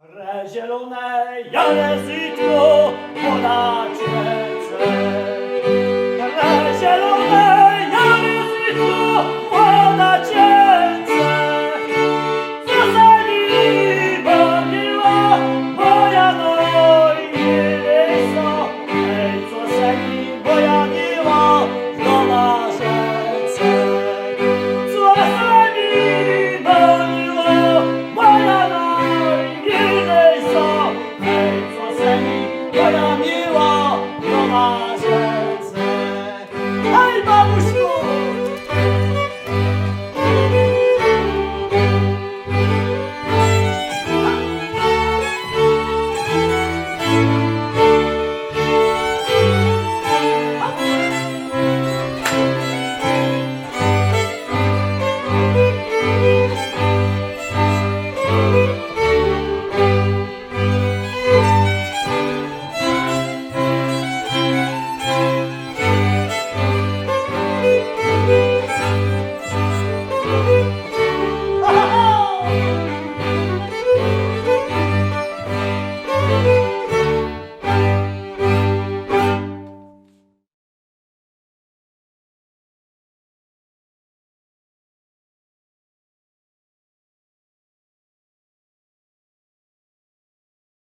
Zielone jarezytko, woda